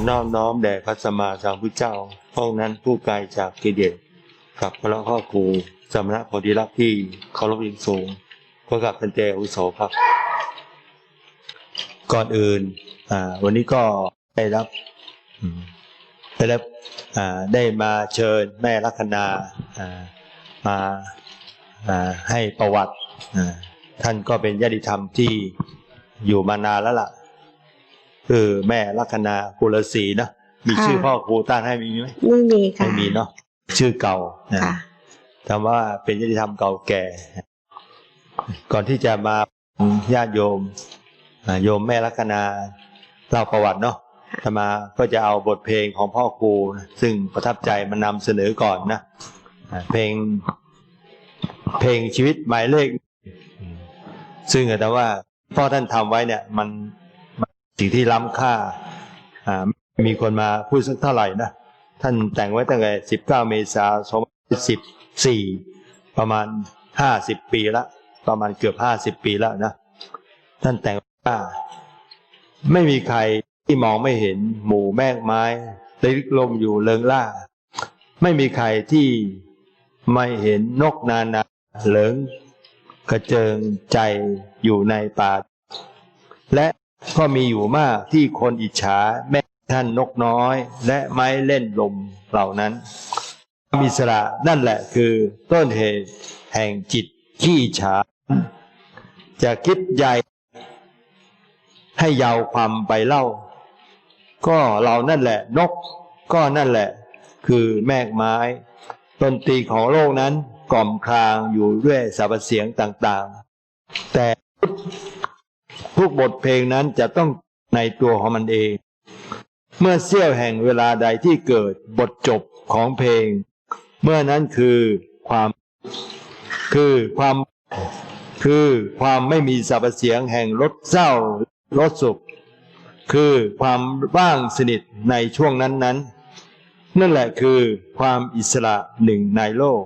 อนอบน้อมแด่พระสัมมาสัมพุทธเจ้าพระองค์นั้นผู้ไกลจากกิเลสกับพระพ่อครูสมณะโพธิลักษ์ที่เคารพยิ่งสูงพระกับพันเตอาวุโสครับ ก่อนอื่นวันนี้ก็ได้รับได้รับได้มาเชิญแม่ลัคนามาให้ประวัติท่านก็เป็นญาติธรรมที่อยู่มานานแล้วล่ะ คือแม่ลัคนากุลศรีนะมีค่ะชื่อพ่อครูต้านให้มีไหมไม่มีค่ะไม่มีเนาะชื่อเก่านะค่ะคำว่าเป็นญาติธรรมเก่าแก่ ก่อนที่จะมาญาติโยมอ่าโยมแม่ลัคนาเล่าประวัติเนาะธรรมาก็จะเอาบทเพลงของพ่อครูนะซึ่งประทับใจมานำเสนอก่อนนะอ่าเพลง เพลงชีวิตหมายเลข ซึ่งแต่ว่าพ่อท่านทำไว้เนี่ย มันมัน สิ่งที่ล้ำค่าอ่ามีคนมาพูดสักเท่าไหร่นะ ท่านแต่งไว้ตั้งแต่19 เมษายน2014 ประมาณ 50 ปีละประมาณเกือบ 50 ปีแล้วนะ ท่านแต่งว่า ไม่มีใครที่มองไม่เห็นหมู่แมกไม้ลิกลมอยู่เลิงล่า ไม่มีใครที่ไม่เห็นนกนานาเหลิงกระเจิงใจอยู่ในป่าและ ก็มีอยู่มากที่คนอิจฉาแม่ท่านนกน้อย และไม้เล่นลมเหล่านั้นมีสระนั่นแหละคือต้นเหตุแห่งจิตขี้ฉาจะคิดใหญ่ให้ยาวความไปเล่า ก็เรานั่นแหละนกก็นั่นแหละ คือแมกไม้ดนตรีของโลกนั้นกล่อมครางอยู่ด้วยสรรพเสียงต่างๆ แต่ ทุกบทเพลงนั้นจะต้องในตัวของมันเอง เมื่อเสี้ยวแห่งเวลาใดที่เกิดบทจบของเพลง เมื่อนั้นคือความคือความคือความไม่มีสรรพเสียงแห่งรสเศร้ารสสุข คือความว่างสนิทในช่วงนั้นๆนั่นแหละคือความอิสระหนึ่งในโลก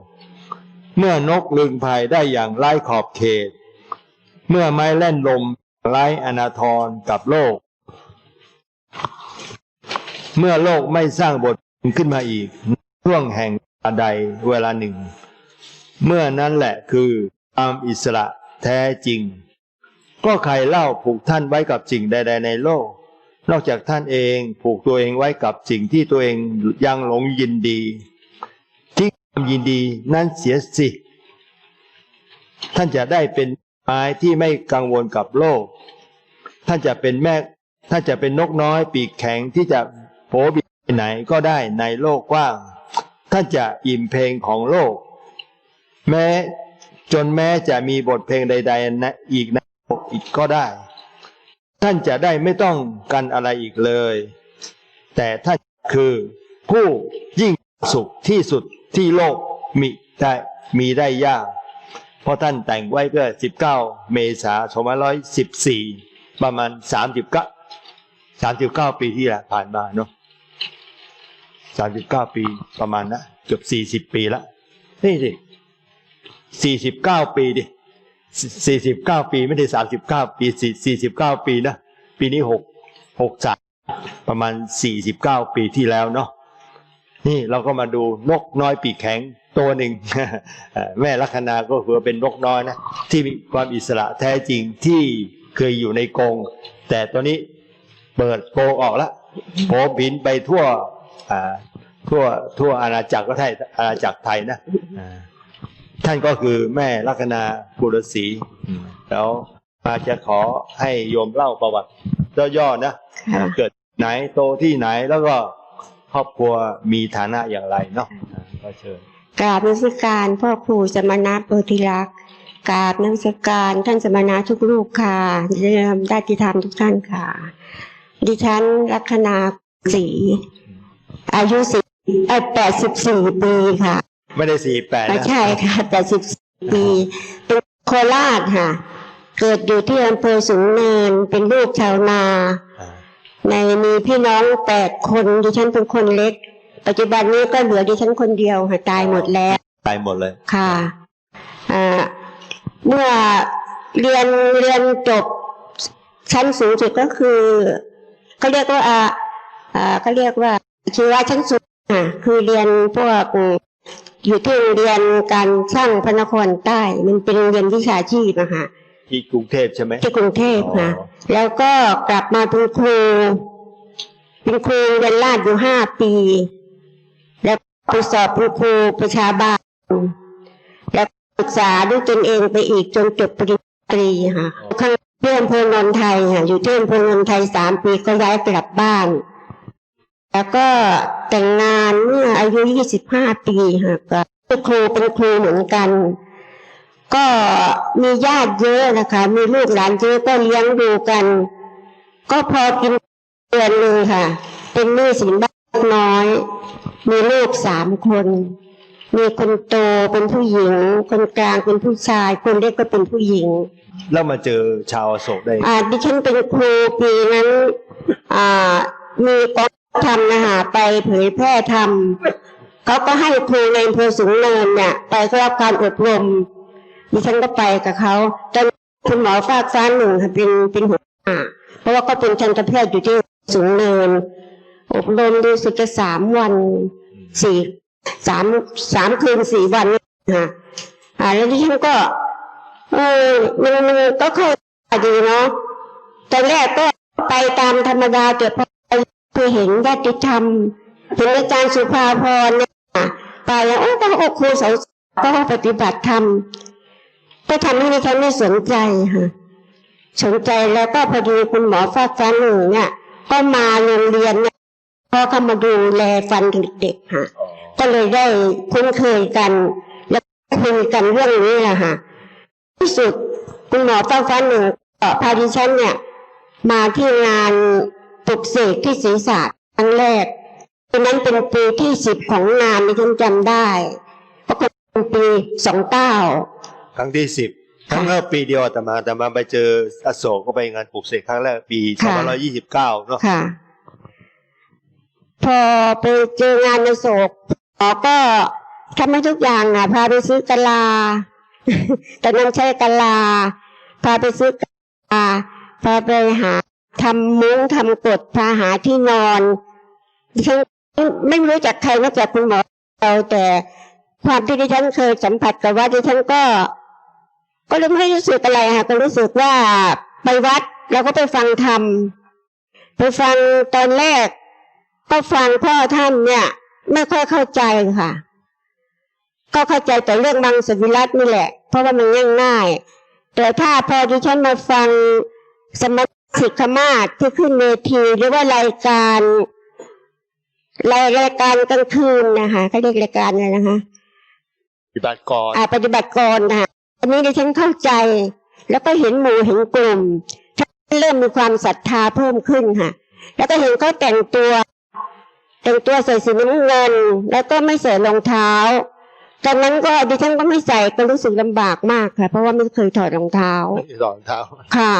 เมื่อนกลึงภายได้อย่างไร้ขอบเขต เมื่อไม้แล่นลม ไร้อนาทรกับโลก เมื่อโลกไม่สร้างบทขึ้นมาอีกช่วงแห่งใดเวลาหนึ่ง เมื่อนั้นแหละคือความอิสระแท้จริง ก็ใครเล่าผูกท่านไว้กับสิ่งใด ๆ ในโลก นอกจากท่านเองผูกตัวเองไว้กับสิ่งที่ตัวเองยังหลงยินดีที่ความยินดีนั้นเสียสิท่านจะได้เป็น ไม้ที่ไม่กังวลกับโลก ท่านจะเป็นแม่ท่านจะเป็นนกน้อยปีกแข็งที่จะโผบินไปไหนก็ได้ในโลกกว้าง ท่านจะอิ่มเพลงของโลก แม้จนแม้จะมีบทเพลงใด ๆ นะอีกในโลกอีกก็ได้ ท่านจะได้ไม่ต้องกันอะไรอีกเลย แต่ท่านคือผู้ยิ่งสุขที่สุดที่โลกมีได้มีได้ยาก เพราะท่านแต่งไว้เพื่อ19 เมษายน2514 ประมาณ 39 39 ปีที่ละผ่านมาเนาะ39 ปีประมาณนะเกือบ40 ปีละนี่ดิ49 ปีดิ49 ปีไม่ได้ 39 ปี49 ปีนะปีนี้6 63ประมาณ 49 ปีที่แล้วเนาะนี่เราก็มาดูนกน้อยปีกแข็ง ตัวหนึ่งเอ่อแม่ลัคนาก็คือเป็นนกน้อยนะที่มีความอิสระแท้จริงที่เคยอยู่ในกรงแต่ตอนนี้เปิดโปงออกแล้วโผบินไปทั่วอ่าทั่วทั่วอาณาจักรก็ไทยอาณาจักรไทยนะอ่าท่านก็คือแม่ลัคนาบุรศรีแล้วมาจะขอให้โยมเล่าประวัติย่อๆนะค่ะเกิดไหนโตที่ไหนแล้วก็ครอบครัวมีฐานะอย่างไรเนาะอ่าก็เชิญ กราบนมัสการพ่อครูสมณะโพธิลักษณ์กราบนมัสการท่านสมณะทุกลูกค่ะเรียมได้ที่ธรรมทุกท่านค่ะ ดิฉันลัคนาศรีอายุสิบแปดสิบสี่ปีค่ะ ไม่ได้สี่แปดไม่นะใช่ค่ะแปดสิบปีเป็นโคราชค่ะ เกิดอยู่ที่อำเภอสูงเนินเป็นลูกชาวนาอ่าในมีพี่น้องแปดคนดิฉันเป็นคนเล็ก ปัจจุบันนี้ก็เหลือดิฉันคนเดียวค่ะตายหมดแล้วตายหมดเลยค่ะอ่าเมื่อเรียนเรียนจบชั้นสูงสุดก็คือเขาเรียกว่าอ่าอ่าก็เรียกว่าชีวะชั้นสูงอะคือเรียนพวกอยู่ที่โรงเรียนการช่างพระนครใต้ มันเป็นโรงเรียนวิชาชีพอะค่ะที่กรุงเทพใช่ไหมที่กรุงเทพค่ะอ๋อแล้วก็กลับมาเป็นครูเป็นครูเรียนราชอยู่ห้าปีแล้ว ไปสอบเป็นครูประชาบาลแล้วศึกษาด้วยตนเองไปอีกจนจบปริญญาตรีค่ะข้างเที่อำเภอนนไทยค่ะอยู่ที่อำเภอนนไทยสามปีก็ย้ายกลับบ้าน แล้วก็แต่งงานเมื่ออายุยี่สิบห้าปีค่ะกับครูเป็นครูเหมือนกัน ก็มีญาติเยอะนะคะ มีลูกหลานเยอะก็เลี้ยงดูกัน ก็พอกินเดือนหนึ่งค่ะ เป็นหนี้สินบ้านเล็ก น้อย มีลูกสามคน มีคนโตเป็นผู้หญิง คนกลางเป็นผู้ชาย คนเล็กก็เป็นผู้หญิง แล้วมาเจอชาวอโศกได้ อ่าดิฉันเป็นครูปีนั้น อ่า มีกองทำนะคะไปเผยแพร่ทำเขาก็ให้ครูในอำเภอสูงเนินเนี่ย ไปเข้ารับการอบรมดิฉันก็ไปกับเขาตอนคุณหมอฟากฟ้าหนึ่งค่ะเป็นเป็นหัวหน้าเพราะว่าก็เป็นทันตแพทย์อยู่ที่สูงเนิน อบรมดูสึกจะสามวันสี่สามสามคืนสี่วันค่ะอ่าแล้วดิฉันก็เออมันมันก็เข้าใจดีเนาะตอนแรกก็ไปตามธรรมดาแต่พอไปเห็นญาติธรรมเห็นอาจารย์สุภาพรเนี่ยไปแล้วโอ้ก็โอ้ครูสาวก็ปฏิบัติธรรมก็ทำให้ดิฉันไม่สนใจค่ะสนใจแล้วก็พอดีคุณหมอฟ้าฟ้าหนึ่งเนี่ย ก็มาโรงเรียนเนี่ย พอเขามาดูแลฟันเด็กๆค่ะ ก็เลยได้คุ้นเคยกัน แล้วก็คุยกันเรื่องนี้แหละค่ะที่สุดคุณหมอฟ้าฟ้าหนึ่งก็พาดิฉันเนี่ย มาที่งานปลุกเสกที่ศรีษะครั้งแรกปีนั้นเป็นปีที่สิบของงานดิฉันจำได้เพราะเป็นปีสองเก้าครั้งที่สิบครั้งแรกปีเดียวแต่มาแต่มาไปเจออโศกก็ไปงานปลูกเสกครั้งแรกปีสองค่ะพันร้อยยี่สิบเก้าเนาะค่ะ พอไปเจองานในโศกหมอก็ทำให้ทุกอย่างอะพาไปซื้อกะลา แต่นั้นใช้กะลา พาไปซื้อกะลา พาไปหาทำมุ้งทำกดพาหาที่นอนฉันไม่รู้จักใครนอกจากคุณหมอเราแต่ความที่ดิฉันเคยสัมผัสกับว่าดิฉันก็ ก็เลยไม่รู้สึกอะไรค่ะก็รู้สึกว่าไปวัด แล้วก็ไปฟังธรรมไปฟังตอนแรก ก็ฟังพ่อท่านเนี่ย ไม่ค่อยเข้าใจค่ะ ก็เข้าใจแต่เรื่องมังสวิรัตนี่แหละ เพราะว่ามันง่ายๆแต่ถ้าพอดิฉันมาฟังสมัสิกขมาศที่ขึ้นเวทีหรือว่ารายการรายรายการกลางคืนนะคะเขาเรียกรายการอะไรนะคะปฏิบัติกรอ่าปฏิบัติกรนะคะอันนี้ดิฉันเข้าใจ แล้วก็เห็นหมู่เห็นกลุ่มเริ่มมีความศรัทธาเพิ่มขึ้นค่ะ แล้วก็เห็นเขาแต่งตัว แต่งตัวใส่สีน้ำเงิน แล้วก็ไม่ใส่รองเท้า ตอนนั้นก็ดิฉันก็ไม่ใส่ก็รู้สึกลำบากมากค่ะ เพราะว่าไม่เคยถอดรองเท้าสอนเท้า ค่ะ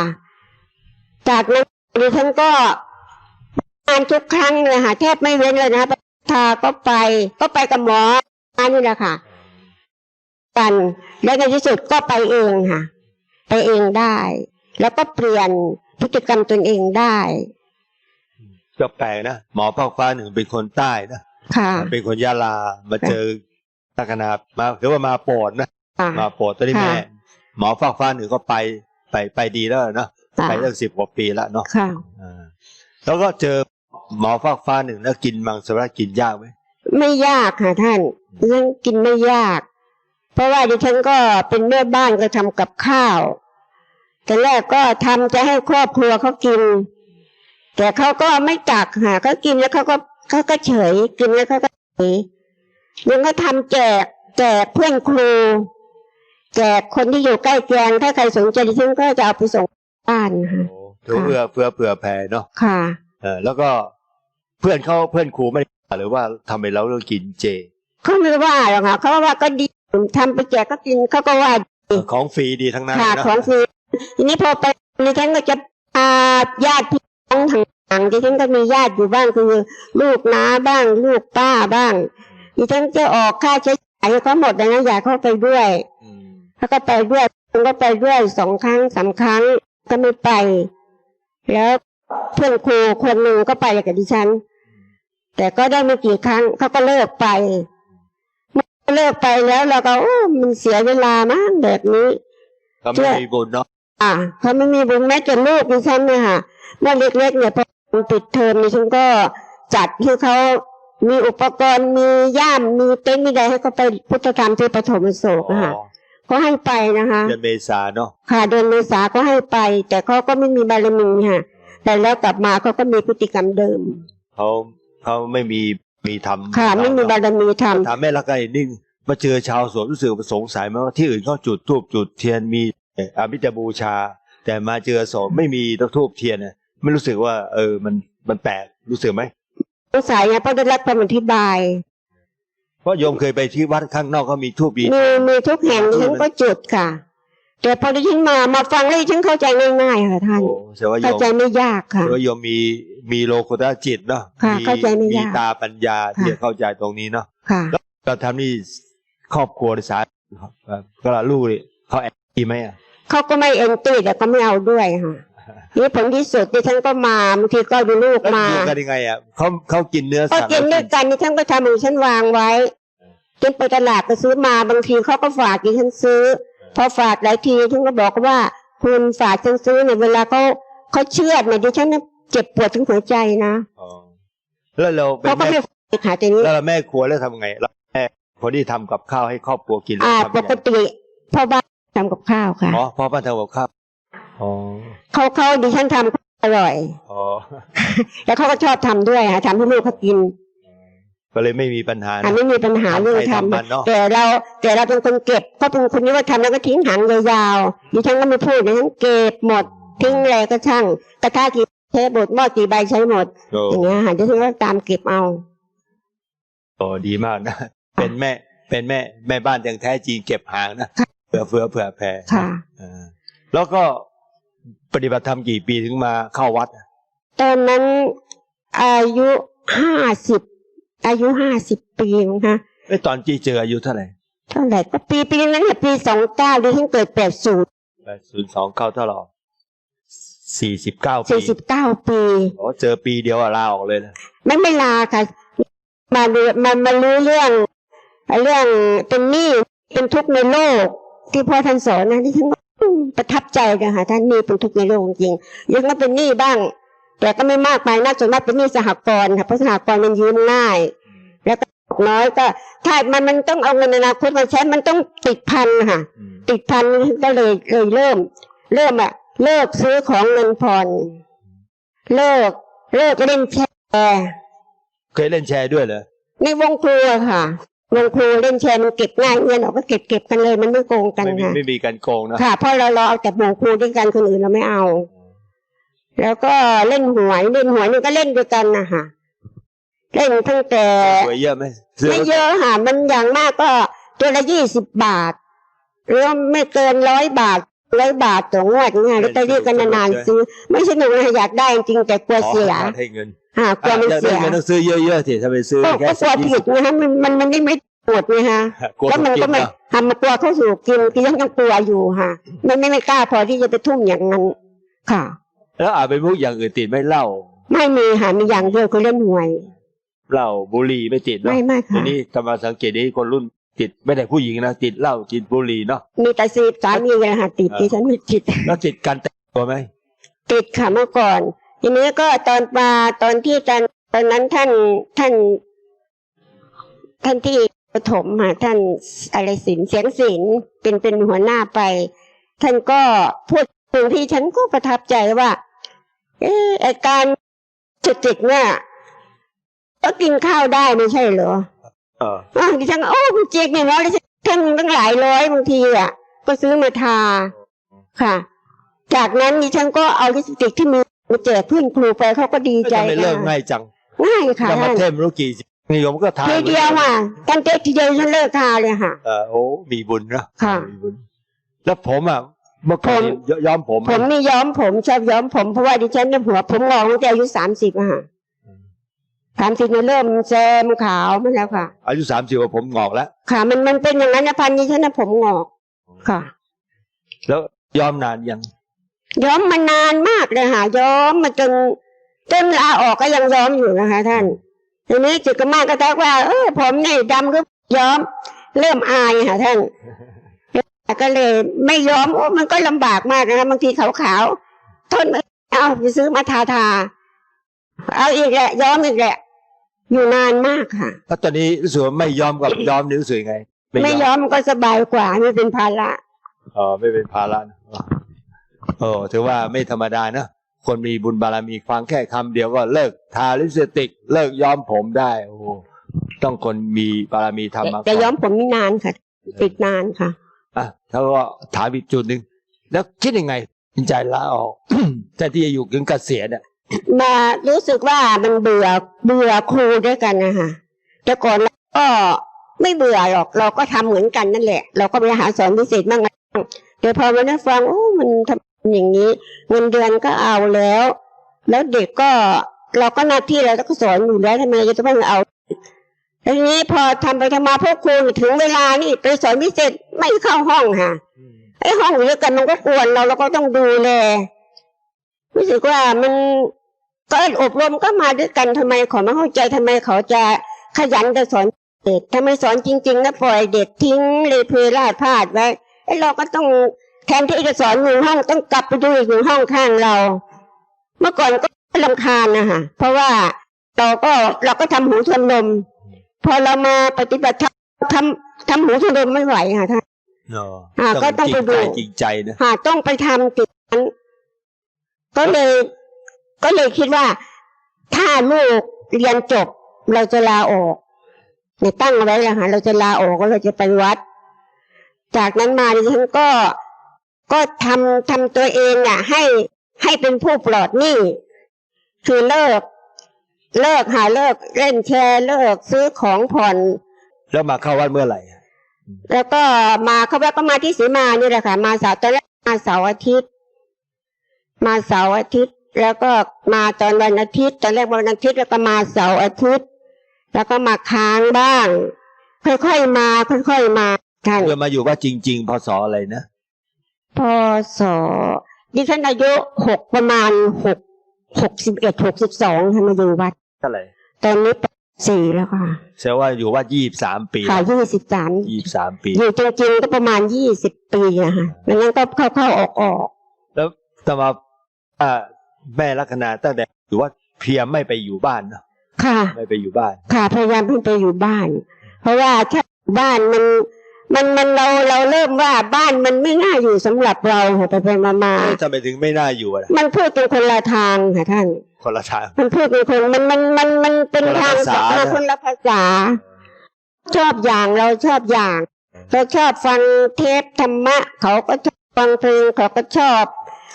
จากนั้นดิฉันก็งานทุกครั้งเลยค่ะแทบไม่เว้นเลยนะทาก็ไป ก็ไปกับหมออันนี่แหละค่ะกันแล้วในที่สุดก็ไปเองค่ะ ไปเองได้ แล้วก็เปลี่ยนพฤติกรรมตนเองได้ ก็แปลกนะหมอภาคฟ้าหนึ่งเป็นคนใต้นะค่ะ เป็นคนยะลามาเจอตักนามาหรือว่ามาโปรดนะค่ะมาโปรดตอนนี้ค่ะแม่หมอภาคฟ้าหนึ่งก็ไปไปไปดีแล้วเนาะค่ะไปตั้งสิบกว่าปีแล้วเนาะค่ะอ่าแล้วก็เจอหมอภาคฟ้าหนึ่งแล้วกินมังสวิรัติกินยากไหมไม่ยากค่ะท่านดิฉันกินไม่ยาก เพราะว่าดิฉันก็เป็นแม่บ้านก็ทำกับข้าว แต่แรกก็ทำจะให้ครอบครัวเขากิน แต่เขาก็ไม่ตักค่ะเขากินแล้วเขาก็เขาก็เฉย กินแล้วเขาก็เฉยยังก็ทำแจกแจกเพื่อนครู แจกคนที่อยู่ใกล้เคียงถ้าใครสนใจดิฉันก็จะเอาไปส่งบ้านค่ะโอ้ถือเผื่อเผื่อเผื่อแผ่เนาะค่ะเออแล้วก็เพื่อนเขาเพื่อนครูไม่ได้ว่าหรือว่าทำไมเราต้องกินเจเขาไม่ว่าหรอกค่ะเขาว่าก็ดีทำไปแจกก็กินเขาก็ว่าเออของฟรีดีทั้งนั้นค่ะนะของฟรีทีนี้พอไปดิฉันก็จะพาญาติพี่ น้องต่างๆดิฉันก็มีญาติอยู่บ้างคือ ลูกน้าบ้าง ลูกป้าบ้างดิฉันจะออกค่าใช้จ่ายให้เขาหมดเลยนะอยากเข้าไปด้วยอืมเขาก็ไปด้วยผมก็ไปด้วยสองครั้งสามครั้งก็ไม่ไป แล้วเพื่อนครูคนหนึ่งก็ไปกับดิฉัน แต่ก็ได้ไม่กี่ครั้งเขาก็เลิกไปเมื่อเลิกไปแล้วเราก็โอ้มันเสียเวลามากแบบนี้ ก็ไม่มีบุญเนาะ อะเขาไม่มีบุญแม้แต่ลูกดิฉันเนี่ยค่ะเมื่อเล็กๆเนี่ยพอปิดเทอมดิฉันก็จัดให้เขามีอุปกรณ์มีย่ามมีเต็นท์มีอะไรให้เขาไปพุทธธรรมที่ปฐมโศกอะค่ะอ๋อก็ให้ไปนะคะเดือนเมษาเนาะค่ะเดือนเมษาก็ให้ไป แต่เขาก็ไม่มีบารมีค่ะ แต่แล้วกลับมาเขาก็มีพฤติกรรมเดิมเขาเขาไม่มีมีทำค่ะไม่มีบารมีทถามแม่ละกันอีกนิดมาเจอชาวสวนรู้สึกสงสัยไหมว่าที่อื่นเขาจุดธูปจุดเทียนมี อามิตบูชา แต่มาเจอสวนไม่มีธูปเทียนเนี่ยไม่รู้สึกว่า เออ มันมันแปลกรู้สึกไหมำสงสัยไงเพราะได้รับคำอธิบาย เพราะโยมเคยไปที่วัดข้างนอกก็มีทูบมีมีมีทุกแห่งดิฉันก็จุดค่ะ แต่พอดิฉันมามาฟังแล้วดิฉันเข้าใจง่ายๆค่ะท่านโอ้แสดงว่าโยเข้ามใจไม่ยากค่ะแสดงว่าโยมมีมีโลกุตระจิตเนาะค่ะเข้าใจไม่มียากตาปัญญาที่ค่ะจะเข้าใจตรงนี้เนาะค่ะเราทำนี่ครอบครัวในสายก็ละลูกนี่เขาแอบดีไหมอะ เขาก็ไม่เอ็นตี้แต่ก็ไม่เอาด้วยค่ะนี่ผลที่สุดดิฉันก็มาบางทีก็ดูลูกแล้วมาอยู่กันยังไงอะเขาเขากินเนื้อก็สัตว์กินด้วยกันดิฉันก็ทำของฉันวางไว้กินไปตลาดก็ซื้อมาบางทีเขาก็ฝากดิฉันซื้อ พอฝากหลายทีฉันก็บอกว่าคุณฝากฉันซื้อเนี่ยเวลาเขาเขาเชื่อดเนี่ยดิฉันน่ะเจ็บปวดถึงหัวใจนะอ๋อแล้วเราเป็นเขาก็แม่ไม่ฝากค่ะแต่นี้แล้วเราแม่ครัวแล้วทำไงเราแม่คนที่ทำกับข้าวให้ครอบครัวกินแล้วอ่าทำปยังกไงติพ่อบ้าน ทำกับข้าวค่ะอ๋อพ่อป้าทำกับข้าวอ๋อเขาเขาดิฉันทำอร่อยอ๋อแล้วเขาก็ชอบทำด้วยค่ะทำให้ลูกเขากิน ก็เลยไม่มีปัญหาอะนะไม่มีปัญหาเรื่องทำไปททำมันเนอะำแต่เราแต่เราเป็นคนเก็บเขาเป็นคนนี้ว่าทำแล้วก็ทิ้งหางยาวๆดิฉันก็ไม่พูดดิฉันเก็บหมดทิ้งอะไรก็ช่างกระทะกี่เทบดหม้อกี่ใบใช้หมดโอ้อย่างเงี้ยค่ะดิฉันก็ตามเก็บเอาโอ้ดีมากนะ เป็นแม่เป็นแม่แม่บ้านอย่างแท้จริงเก็บหางนะเผื่อเฟือเผื่อแผ่ค่ะเออแล้วก็ปฏิบัติธรรมกี่ปีถึงมาเข้าวัด ตอนนั้นอายุห้าสิบอายุห้าสิบปีมั้งคะไอ้ยตอนที่เจออายุเท่าไหร่ เท่าไหร่ก็ปีปีนั้นเนี่ยปีสองเก้าดิฉันเกิดแปดศูนย์ศูนย์สองเข้าเท่าไหร่สี่สิบเก้าปีสี่สิบเก้าปีโอ้เจอปีเดียวอะลาออกเลยนะไม่ไม่ลาค่ะ มาดูมามารู้เรื่องเรื่องเป็นหนี้เป็นทุกข์ในโลก ที่พ่อท่านสอนนะที่ฉันก็อืมประทับใจเลยค่ะท่านหนี้เป็นทุกข์ในโลกจริงๆยังก็เป็นหนี้บ้าง แต่ก็ไม่มากไปนะส่วนมากเป็นหนี้สหกรณ์ค่ะเพราะสหกรณ์มันยืมง่าย แล้วก็น้อยก็ถ้ามันมันต้องเอาเงินในอนาคตมาใช้มันต้องติดพันค่ะอืมติดพันก็เลยเลยเริ่ม เริ่มอะเลิกซื้อของเงินผ่อนเลิกเลิกเล่นแชร์เคยเล่นแชร์ด้วยเหรอในวงครัวค่ะ วงครัวเล่นแชร์มันเก็บง่ายเงินออกก็เก็บเก็บกันเลย มันไม่โกงกันไม่มีค่ะไม่มีการโกงนะค่ะเพราะเราเราเอาแต่วงครูด้วยกันคนอื่นเราไม่เอา แล้วก็เล่นหวยเล่นหวยนี่ก็เล่นด้วยกันนะคะเล่นตั้งแต่หวยเยอะไหมซื้อไม่เยอะค่ะมันอย่างมากก็ตัวละยี่สิบบาทหรือว่าไม่เกินร้อยบาทร้อยบาทต่องวดเนี่ยแล้วก็เรียกกันนานๆซื้อไม่ใช่หนูนะอยากได้จริงๆแต่กลัวขอเสียให้ให้เงิน ค่ะกลัวมันอะเสียได้เงินต้องซื้อเยอะๆสิถ้าไปซื้อก็แค่ก็กลัวสิบผิดนะฮะมันมันมันไม่ไม่ปวดไงฮะกลัวแล้วมันถูก็กิไม่เนอะทำมากลัวเข้าสู่กินคือยังยังกลัวอยู่ค่ะไม่ไม่ไม่กล้าพอที่จะไปทุ่มอย่างนั้นค่ะ แล้วอาจเป็นพวกอย่างอื่นติดไหม่เหล้าไม่มีค่ะมีอย่างเดียวคือเล่นหวย เหล้าบุหรี่ไม่ติดเนาะไม่ไม่ทีค่ะนี้ธรรมาสังเกตนี้คนรุ่นติดไม่ได้ผู้หญิงนะติดเหล้าติดบุหรี่เนาะ มีแต่สีสามีเลยค่ะติดเออ ดิฉันไม่ติด แล้วติดการแต่งตัวไหมติดค่ะเมื่อก่อน ทีนี้ก็ตอนมาตอนที่ตอนตอนนั้นท่านท่าน ท่านที่ปฐมค่ะท่านอะไรศิลป์เสียงศิลป์เป็นเป็นหัวหน้าไป ท่านก็พูดถึงที่ฉันก็ประทับใจว่า เออไอการจุดติดเนี่ยก็กินข้าวได้ไม่ใช่เหรอเอออะดิฉันก็โอ้คุณเจ๊กเนี่ยเนาะดิฉันทั้งตั้งหลายร้อยบางทีอะ ก็ซื้อมาทาค่ะ จากนั้นดิฉันก็เอาลิปสติกที่มี มาแจกเพื่อนครูไปเขาก็ดีใจทำไมเลิกนะง่ายจังง่ายค่ะจะมาท่านเทมรู้กี่นิยมก็ทานทีเดียวอะตั้งเจ๊ทีเดียวฉันเลิกทาเลยค่ะเออโอ้มีบุญนะค่ะมีบุญแล้วผมอะเมื่อก่อนผมนี่ย้อมผม ผมนี่ย้อมผมชอบย้อมผมเพราะว่าดิฉันเนี่ยหัวผมงอกตั้งแต่อายุสามสิบอะค่ะสามสิบเนี่ยเริ่มแซมขาวมาแล้วค่ะ อายุสามสิบว่าผมงอกแล้ว ค่ะ มันมันเป็นอย่างนั้นนะพันนี้ฉันนะผมงอกค่ะ แล้วย้อมนานยัง ย้อมมานานมากเลยค่ะย้อมมาจนจนลาออกก็ยังย้อมอยู่นะคะ ท่านทีนี้จุกมาก็ทักว่า เออผมนี่ดำก็ย้อม เริ่มอายค่ะท่านก็เลยไม่ย้อมโอ้มันก็ลำบากมากนะบางทีขาวๆทนไม่เอาไปซื้อมาทาทาเอาอีกแหละย้อมอีกแหละ อยู่นานมากค่ะแล้วตอนนี้รู้สึกว่าไม่ยอมกับยอมนี่รู้สึกยังไง ไม่ย้อมมันก็สบายกว่าไม่เป็นภาระอ๋อไม่เป็นภาระนะ โอ้ถือว่าไม่ธรรมดานะคนมีบุญบารมีฟังแค่คำเดียวก็เลิกทาลิปสติก เลิกย้อมผมได้ โอ้โหต้องคนมีบารมีทำมาแต่ก่อนย้อมผมนี่นานค่ะ ติดนานค่ะอะแล้วก็ถามอีกจุดหนึ่งแล้วคิดยังไงตัดสินใจลาออกแต่ที่จะอยู่ถึงเกษียณเนี่ยมารู้สึกว่ามันเบื่อเบื่อครูด้วยกันนะคะแต่ก่อนเราก็ไม่เบื่อหรอก เราก็ทำเหมือนกันนั่นแหละ เราก็ไปหาสอนพิเศษบ้างแต่พอมาได้ฟังโอ้มันทำ อย่างนี้ เงินเดือนก็เอาแล้ว แล้วเด็กก็เราก็หน้าที่เราก็สอนอยู่แล้วทำไมจะต้องเอาทีนี้พอทำไปทำมาพวกครูถึงเวลานี่ไปสอนพิเศษไม่เข้าห้องค่ะไอ้ห้องอยู่ด้วยกันมันก็กวนเราเราก็ต้องดูแลรู้สึกว่ามันก็อบรมก็มาด้วยกันทำไมเขาไม่เข้าใจทำไมเขาจะขยันจะสอนเด็กทำไมสอนจริงๆนะปล่อยเด็กทิ้งเลยเพลลาดพลาดไว้ไอ้เราก็ต้อง แทนที่จะสอนหนึ่งห้องต้องกลับไปดูอีกหนึ่งห้องข้างเรา เมื่อก่อนก็ลำคาญนะคะเพราะว่าเราก็เราก็ทำหูทวนลมพอเรามาปฏิบัติธรรมทำทำหูทวนลมไม่ไหวค่ะท่านเนาะอ่าก็ต้องไปดูจริงใจจริงใจนะหากต้องไปทำจุดนั้นก็เลย ก็เลยคิดว่า ถ้าลูกเรียนจบ เราจะลาออกเนี่ยตั้งเอาไว้แล้วค่ะเราจะลาออกก็เราจะไปวัด จากนั้นมาดิฉันก็ ก็ทำทำตัวเองอะ ให้ให้เป็นผู้ปลอดหนี้คือเลิก เลิกหาเลิกเล่นแชร์เลิกซื้อของผ่อน แล้วมาเข้าวัดเมื่อไหร่แล้วก็มาเขาแวะก็มาที่ศรีมานี่แหละค่ะ มาเสาร์ตอนแรกมาเสาร์อาทิตย์ มาเสาร์อาทิตย์ แล้วก็มาตอนวันอาทิตย์ ตอนแรกวันอาทิตย์แล้วก็มาเสาร์อาทิตย์ แล้วก็มาค้างบ้าง ค่อยๆมา ค่อยๆมาท่านเมื่อมาอยู่ว่าจริง ๆพศอะไรนะ พศดิฉันอายุหกประมาณหกหกสิบเอ็ดหกสิบสองท่านมาอยู่วัดเท่าไหร่ตอนนี้แปดสี่แล้วค่ะแสดงว่าอยู่วัดยี่สามปีค่ะยี่สิบสามยี่สามปี อยู่จริงๆก็ประมาณยี่สิบปีอะค่ะแล้วนั้นก็เข้าๆออกๆแล้วแต่มาอ่าแม่ลักษณะตั้งแต่อยู่ว่าเพียรไม่ไปอยู่บ้านเนอะค่ะ ไม่ไปอยู่บ้าน ค่ะพยายามเพิ่งไปอยู่บ้าน เพราะว่าถ้าอยู่บ้านมัน มันมันเราเราเริ่มว่าบ้านมันไม่น่าอยู่สำหรับเราค่ะไปไปมามาเอ๊ะทำไมถึงไม่น่าอยู่อะมันพูดเป็นคนละทางค่ะท่าน คนละทาง มันพูดเป็นคนมันมันมันมันเป็นคนละทางภาษาเออนะคนละภาษา ชอบอย่างเราชอบอย่างเราชอบฟังเทปธรรมะ เขาก็ชอบฟังเพลงเขาก็ชอบ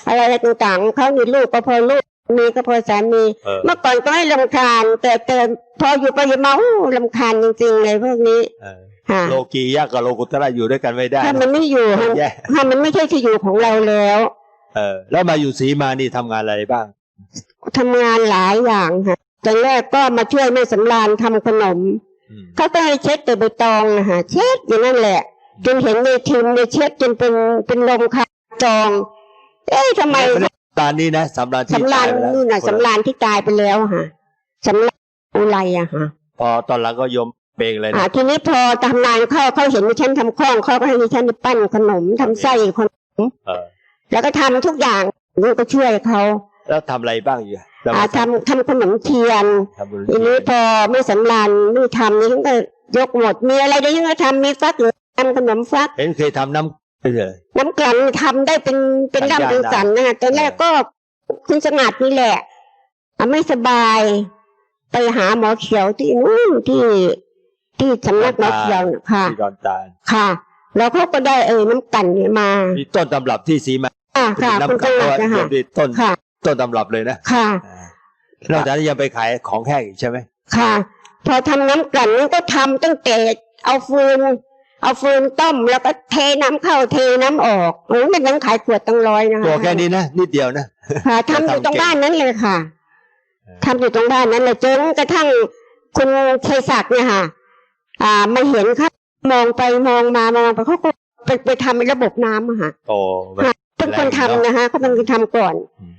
อะไรต่างๆของเขามีลูกก็พอลูกมีก็พอสามีเออเมื่อก่อนก็ไม่ลำคาญ แต่แต่พออยู่ไปอยู่มาอู้ลำคาญจริงๆเลยพวกนี้เออค่ะ โลกียะกับโลกุตระอยู่ด้วยกันไม่ได้ ถ้ามันไม่อยู่มัมันนแย่ถ้ามันไม่ใช่ที่อยู่ของเราแล้ว เออ แล้วมาอยู่สีมานี่ทำงานอะไรบ้างทำงานหลายอย่างค่ะตอนแรกก็มาช่วยแม่สำรานทำขนมอืมเขาก็ให้เช็ดแต่ใบตองนะคะเช็ดอยู่นั่นแหละ จนเห็นในทีมเนี่ยเช็ดจนเป็นเป็นลมคาจอง เอ๊ะทำไมตานนี้นะสำรานที่สำรานตยไปแล้วนู่นน่ะสำรานที่ตายไปแล้วอะค่ะสำรานอุไรอะค่ะพอตอนหลังก็ยม เบงเลยอ่านะทีนี้พอทำงานเข้าเขาเห็นดิฉันทำคล้องเขาก็ให้ดิฉันไปปั้นขนมทำไส้ขนมเออแล้วก็ทำทุกอย่างนี่ก็ช่วยเขาแล้วทำอะไรบ้างอยู่แล้วอ่าทำทำขนมเทียนทำบุญทีนี้พอไม่สำรานไม่ทำนี่ฉันก็ยกหมดมีอะไรเดี๋ยวฉันก็ทำมีฟักเหรือทำขนมฟักเห็นเคยทำน้ำไม่ใช่น้ำกลั่นทำได้เป็นเป็นสัญญาณร่ำเป็นสันนะคะตอนแรกก็คุณสงัดนี่แหละอะไม่สบาย ไปหาหมอเขียวที่นู่นที่ ที่สำนักหมอเขียวน่ะค่ะที่ดอนตาลค่ะ แล้วเขาก็ได้เออน้ำกลั่นเนี่ยมา มีต้นตำรับที่สีมาอ่าค่ะคุณน้ำสกันงัดว่านะคะที่ต้นค่ะต้นตำรับเลยนะค่ะอ่านอกจากนี้ยังไปขายของแห้งอีกใช่ไหมค่ะ พอทำน้ำกลั่นนี่ก็ทำตั้งแต่เอาฟืน เอาฟืนต้มแล้วก็เทน้ำเข้าเทน้ำออกโอ้ยมันยังขายขวดตั้งร้อยนะคะตัวแค่นี้นะนิดเดียวนะค่ะทำอยู่ตรงบ้านนั้นเลยค่ะเออทำอยู่ตรงบ้านนั้นเลยจนกระทั่งคุณชัยศักดิ์เนี่ยค่ะ อ่ามาเห็นครับมองไปมองมามองไปเขาก็ไปไปทำเป็นระบบน้ำอะค่ะโอ้มันเป็นคนทำนะคะเขาเป็นคนทำก่อน อืม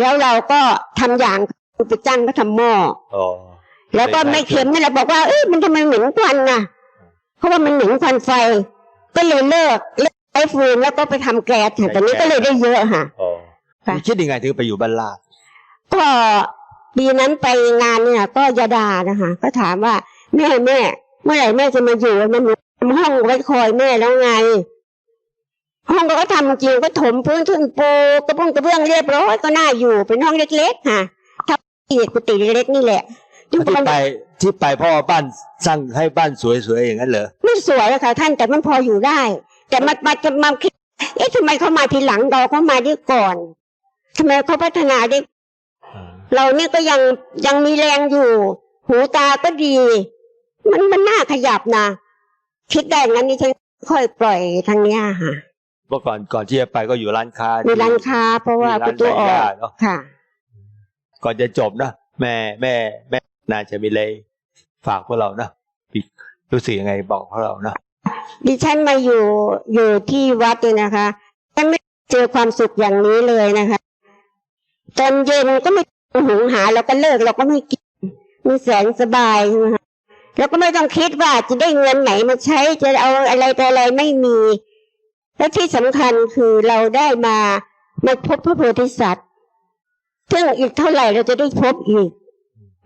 แล้วเราก็ทำอย่างไปจ้างก็ทำหม้อโอ้แล้วก็ไม่เค็มนี่แหละบอกว่าเอ้ยมันทำไมเหม็นควันน่ะเพราะว่ามันเหม็นควันไฟ ก็เลยเลิกเลิกใช้ฟืนแล้วก็ไปทำแก๊สค่ะตอนนี้ก็เลยได้เยอะค่ะอ๋อค่ะ คิดยังไงถึงไปอยู่บ้านลาดก็ปีนั้นไปงานเนี่ย ก็ยาดานะคะ ก็ถามว่าแม่แม่ เมื่อไหร่แม่จะมาอยู่มันหนูทำห้องไว้คอยแม่แล้วไง ห้องก็ทำจริงก็ถมพื้นขึ้นปูกระเบื้องกระเบื้องเรียบร้อยก็น่าอยู่เป็นห้องเล็กๆค่ะทับอีกกุฏิเล็กๆนี่แหละทุกคที่นไปที่ไปเพราะว่าบ้านสร้างให้บ้านสวยๆอย่างนั้นเหรอไม่สวยอะค่ะท่านแต่มันพออยู่ได้ แต่มามาจะมาคิดเอ๊ะทำไมเขามาทีหลังเราเขามาได้ก่อนทำไมเขาพัฒนาได้ เราเนี่ยก็ยังยังมีแรงอยู่ หูตาก็ดี มันมันน่าขยับนะคิดได้งั้นนี่ฉันค่อยปล่อยทางเนี้ยค่ะเมื่อก่อนก่อนที่จะไปก็อยู่ร้านค้ามีร้านค้า เพราะว่ามีปร้าระนตูออขายยากเนาะค่ะ ก่อนจะจบนะแม่แม่ แม่นาจะมีเลยฝากพวกเรานะพี่รู้สึกยังไงบอกพวกเรานะดิฉันมาอยู่อยู่ที่วัดเนี่ยนะคะฉันไม่เจอความสุขอย่างนี้เลยนะคะตอนเย็นก็ไม่หุงหาเราก็เลิกเราก็ไม่กินมีแสนสบายนะคะ แล้วก็ไม่ต้องคิดว่าจะได้เงินไหนมาใช้จะเอาอะไรแต่อะไรไม่มี และที่สำคัญคือเราได้มามาพบพระโพธิสัตว์ ซึ่งอีกเท่าไหร่เราจะได้พบอีก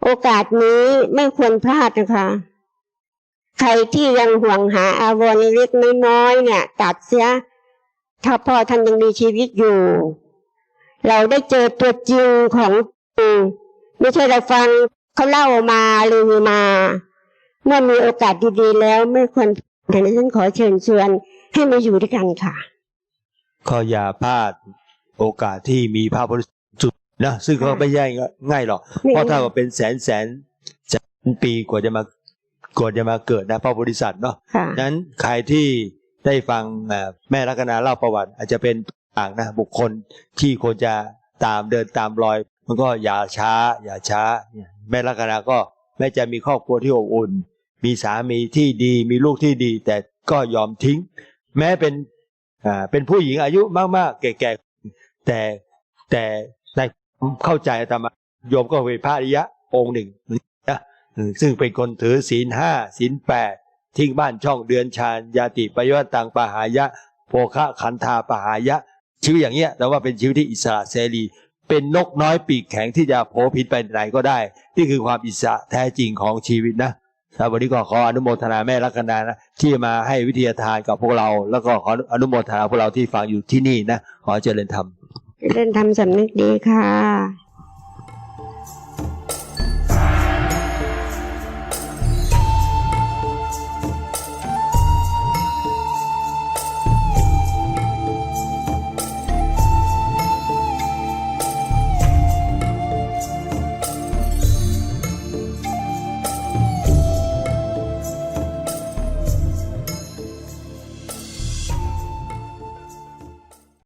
โอกาสนี้ไม่ควรพลาดนะคะ ใครที่ยังห่วงหาอาวรณ์เล็กน้อยเนี่ย ตัดเสีย ถ้าพ่อท่านยังมีชีวิตอยู่ เราได้เจอตัวจริงของจริงไม่ใช่เราฟังเขาเล่ามาลือมา เมื่อมีโอกาสดีๆ แล้วไม่ควรดังนั้นฉันขอเชิญชวนให้มาอยู่ด้วยกันค่ะก็อย่าพลาดโอกาสที่มีพระบริสุทธิ์นะซึ่งก็ไม่ใช่ง่ายหรอกเพราะถ้าว่าเป็นแสนแสนแสนปีกว่าจะมากว่าจะมาเกิดนะพระบริษัทเนาะค่ะนั้นใครที่ได้ฟังเอ่อแม่ลักนาเล่าประวัติ อาจจะเป็นต่างนะบุคคลที่ควรจะตามเดินตามรอย มันก็อย่าช้า อย่าช้าเนี่ยแม่ลักนาก็ แม้จะมีครอบครัวที่อบอุ่น มีสามีที่ดีมีลูกที่ดี แต่ก็ยอมทิ้ง แม้เป็นอ่าเป็นผู้หญิงอายุมากๆ แก่ๆ แต่แต่ในเข้าใจอาตมาโยมก็เป็นพระอริยะองค์หนึ่งนะซึ่งเป็นคนถือศีลห้าศีลแปดทิ้งบ้านช่องเดือนชานยาติปยวัตังปหายะ โภคะขันธาปหายะ ชีวิตอย่างเงี้ยแต่ว่าเป็นชีวิตที่อิสระเสรี เป็นนกน้อยปีกแข็งที่จะโผพินไปไหนก็ได้ นี่คือความอิสระแท้จริงของชีวิตนะครับวันนี้ก็ขออนุโมทนาแม่ลักษณานะที่มาให้วิทยาทานกับพวกเรา แล้วก็ขออนุโมทนาพวกเราที่ฟังอยู่ที่นี่นะขอเจริญธรรมเจริญธรรมสำนึกดีค่ะ